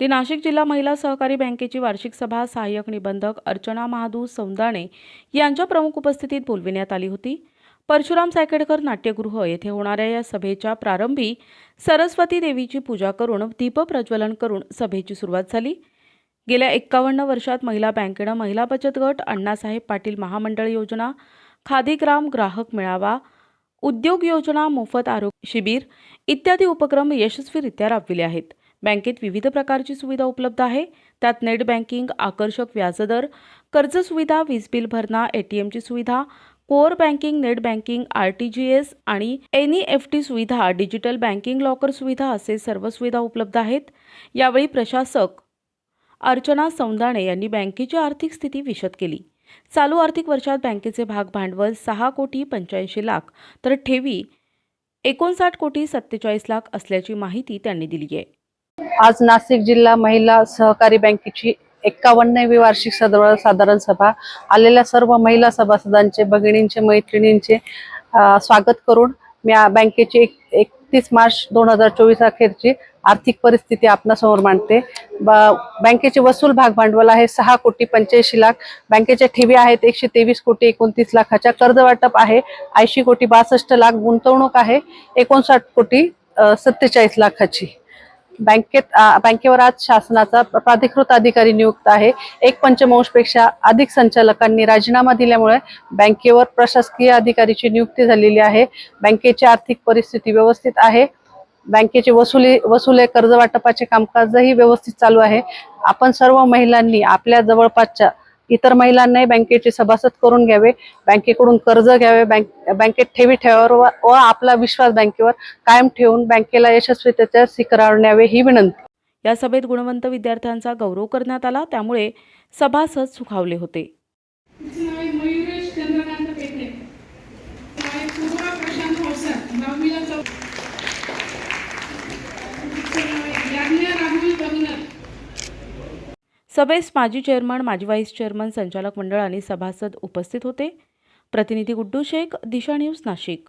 ती नाशिक जिल्हा महिला सहकारी बँकेची वार्षिक सभा सहाय्यक निबंधक अर्चना महादू सौंदाणे यांच्या प्रमुख उपस्थितीत बोलविण्यात आली होती. परशुराम सायकेडकर नाट्यगृह येथे होणाऱ्या या सभेच्या प्रारंभी सरस्वती देवीची पूजा करून दीपप्रज्वलन करून सभेची सुरुवात झाली. गेल्या एक्कावन्न वर्षात महिला बँकेनं महिला बचत गट अण्णासाहेब पाटील महामंडळ योजना खादी ग्राम ग्राहक मेळावा उद्योग योजना मोफत आरोग्य शिबिर इत्यादी उपक्रम यशस्वीरित्या राबविले आहेत. बँकेत विविध प्रकारची सुविधा उपलब्ध आहे. त्यात नेट बँकिंग आकर्षक व्याजदर कर्ज सुविधा वीज बिल भरणा एटीएमची सुविधा core banking net banking R T G S आणि एन ई एफ टी सुविधा डिजिटल बँकिंग लॉकर सुविधा असे सर्व सुविधा उपलब्ध आहेत. यावेळी प्रशासक अर्चना सौंदाणे यांनी बँकेची आर्थिक स्थिती विशद केली. चालू आर्थिक वर्षात बँकेचे भाग भांडवल सहा कोटी पंच्याऐंशी लाख तर ठेवी एकोणसाठ कोटी सत्तेचाळीस लाख असल्याची माहिती त्यांनी दिली आहे आज नाशिक जिल्हा महिला सहकारी बँकेची एक्कावन्नवी वार्षिक सदर साधारण सभा. आलेल्या सर्व महिला सभासदांचे भगिनींचे मैत्रिणींचे स्वागत करून मी बँकेची एक एकतीस मार्च दोन हजार चोवीस अखेरची आर्थिक परिस्थिती आपणासमोर मांडते. ब- बँकेचे वसूल भाग भांडवल आहे सहा कोटी पंच्याऐंशी लाख. बँकेच्या ठेवी आहेत एकशे तेवीस कोटी एकोणतीस लाखाच्या. कर्ज वाटप आहे ऐंशी कोटी बासष्ट लाख. गुंतवणूक आहे एकोणसाठ कोटी सत्तेचाळीस लाखाची. बँकेत बँकेवर आज शासनाचा प्राधिकृत अधिकारी नियुक्त आहे. एक पंचमांशपेक्षा अधिक संचालकांनी राजीनामा दिल्यामुळे बँकेवर प्रशासकीय अधिकारीची नियुक्ती झालेली आहे. बँकेची आर्थिक परिस्थिती व्यवस्थित आहे. बँकेची वसुली वसुले कर्ज वाटपाचे कामकाजही व्यवस्थित चालू आहे. आपण सर्व महिलांनी आपल्या जवळपासच्या इतर महिलांनाही बँकेचे सभासद करून घ्यावे बँकेकडून कर्ज घ्यावे बँक बँकेत ठेवी ठेवावर व व आपला विश्वास बँकेवर कायम ठेवून बँकेला यशस्वीतेच्या शिखरावर न्यावे ही विनंती. या सभेत गुणवंत विद्यार्थ्यांचा गौरव करण्यात आला त्यामुळे सभासद सुखावले होते. सभेस माजी चेअरमन माजी व्हाईस चेअरमन संचालक मंडळ आणि सभासद उपस्थित होते. प्रतिनिधी गुड्डू शेख दिशा न्यूज नाशिक.